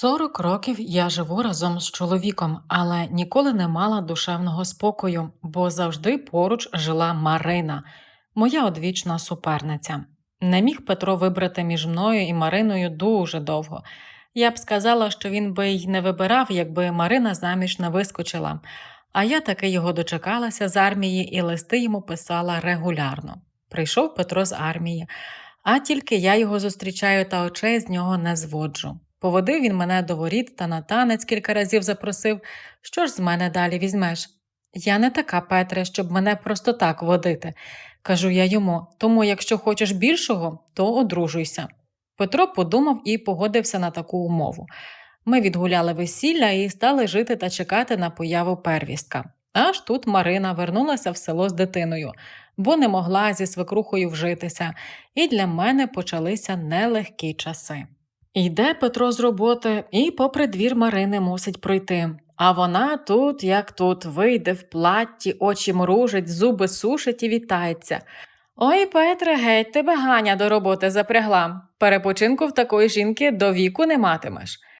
40 років я живу разом з чоловіком, але ніколи не мала душевного спокою, бо завжди поруч жила Марина, моя одвічна суперниця. Не міг Петро вибрати між мною і Мариною дуже довго. Я б сказала, що він би й не вибирав, якби Марина заміж не вискочила. А я таки його дочекалася з армії і листи йому писала регулярно. Прийшов Петро з армії, а тільки я його зустрічаю та очей з нього не зводжу. Поводив він мене до воріт та на танець кілька разів запросив. Що ж з мене далі візьмеш? Я не така, Петре, щоб мене просто так водити, кажу я йому. Тому, якщо хочеш більшого, то одружуйся. Петро подумав і погодився на таку умову. Ми відгуляли весілля і стали жити та чекати на появу первістка. Аж тут Марина вернулася в село з дитиною, бо не могла зі свекрухою вжитися, і для мене почалися нелегкі часи. Йде Петро з роботи і попри двір Марини мусить пройти. А вона тут, як тут, вийде в платті, очі мружить, зуби сушить і вітається. Ой, Петре, геть тебе Ганя до роботи запрягла. Перепочинку в такої жінки до віку не матимеш.